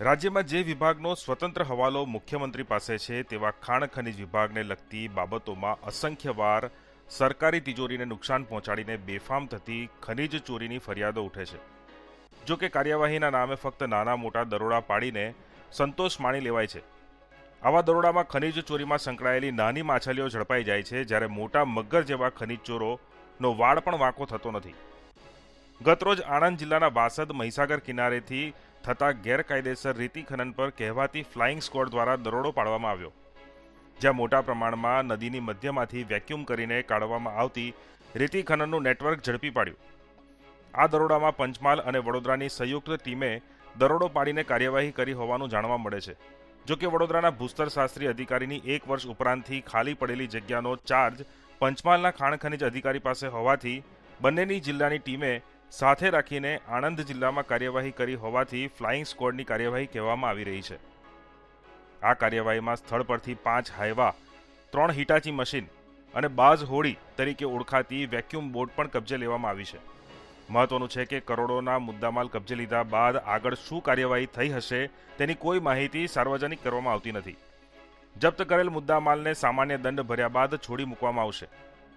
રાજ્યમાં જે વિભાગનો સ્વતંત્ર હવાલો મુખ્યમંત્રી પાસે છે, તેવા ખાણ ખનિજ વિભાગને લગતી બાબતોમાં અસંખ્યવાર સરકારી તિજોરીને નુકસાન પહોંચાડીને બેફામ થતી ખનિજ ચોરીની ફરિયાદો ઉઠે છે. જો કે કાર્યવાહીના નામે ફક્ત નાના મોટા દરોડા પાડીને સંતોષ માણી લેવાય છે. આવા દરોડામાં ખનિજ ચોરીમાં સંકળાયેલી નાની માછલીઓ ઝડપાઈ જાય છે, જ્યારે મોટા મગર જેવા ખનિજ ચોરોનો વાળ પણ વાંકો થતો નથી. ગતરોજ આણંદ જિલ્લાના વાસદ મહીસાગર કિનારેથી થતા ગેરકાયદેસર રીતિ ખનન પર કહેવાતી ફ્લાઇંગ સ્કોડ દ્વારા દરોડો પાડવામાં આવ્યો. જ્યાં મોટા પ્રમાણમાં નદીની મધ્યમાંથી વેક્યુમ કરીને કાઢવામાં આવતી રેતી ખનનનું નેટવર્ક ઝડપી પાડ્યું. આ દરોડામાં પંચમહાલ અને વડોદરાની સંયુક્ત ટીમે દરોડો પાડીને કાર્યવાહી કરી હોવાનું જાણવા મળે છે. જો કે વડોદરાના ભૂસ્તર શાસ્ત્રી અધિકારીની એક વર્ષ ઉપરાંતથી ખાલી પડેલી જગ્યાનો ચાર્જ પંચમહાલના ખાણ ખનિજ અધિકારી પાસે હોવાથી બંનેની જિલ્લાની ટીમે સાથે રાખીને આણંદ જિલ્લામાં કાર્યવાહી કરી હોવાથી ફ્લાઇંગ સ્ક્વોડની કાર્યવાહી કહેવામાં આવી રહી છે. આ કાર્યવાહીમાં સ્થળ પરથી પાંચ હાઇવા ત્રણ હિટાચી મશીન અને બાઝ હોડી તરીકે ઓળખાતી વેક્યુમ બોટ પણ કબજે લેવામાં આવી છે. મહત્વનું છે કે કરોડોના મુદ્દામાલ કબજે લીધા બાદ આગળ શું કાર્યવાહી થઈ હશે તેની કોઈ માહિતી સાર્વજનિક કરવામાં આવતી નથી. જપ્ત કરેલ મુદ્દામાલને સામાન્ય દંડ ભર્યા બાદ છોડી મૂકવામાં આવશે.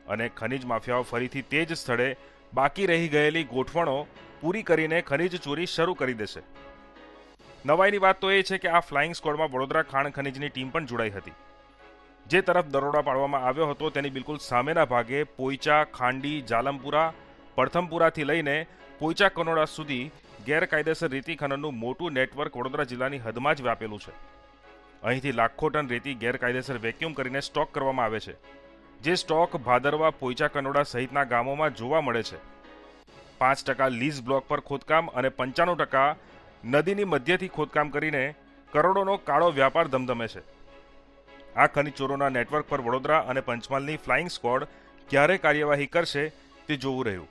અને ખનિજ માફિયાઓ ફરીથી તે જ સ્થળે બાકી રહી ગયેલી ગોઠવણો પૂરી કરીને ખનિજ ચોરી શરૂ કરી દેશે. નવાઈની વાત તો એ છે કે આ ફ્લાઇંગ સ્કોડમાં વડોદરા ખાણ ખનિજની ટીમ પણ જોડાઈ હતી. જે તરફ દરોડા પાડવામાં આવ્યો હતો તેની બિલકુલ સામેના ભાગે પોઈચા, ખાંડી, જાલમપુરા, પડથમપુરાથી લઈને પોઈચા કનોડા સુધી ગેરકાયદેસર રેતી ખનનનું મોટું નેટવર્ક વડોદરા જિલ્લાની હદમાં જ વ્યાપેલું છે. અહીંથી લાખો ટન રેતી ગેરકાયદેસર વેક્યુમ કરીને સ્ટોક કરવામાં આવે છે. જે સ્ટોક ભાદરવા, પોઈચા, કનોડા સહિતના ગામોમાં જોવા મળે છે. પાંચ ટકા લીઝ બ્લોક પર ખોદકામ અને પંચાણું ટકા નદીની મધ્યથી ખોદકામ કરીને કરોડોનો કાળો વ્યાપાર ધમધમે છે. આ ખનીચોરોના નેટવર્ક પર વડોદરા અને પંચમહાલની ફ્લાઇંગ સ્ક્વોડ ક્યારે કાર્યવાહી કરશે તે જોવું રહ્યું.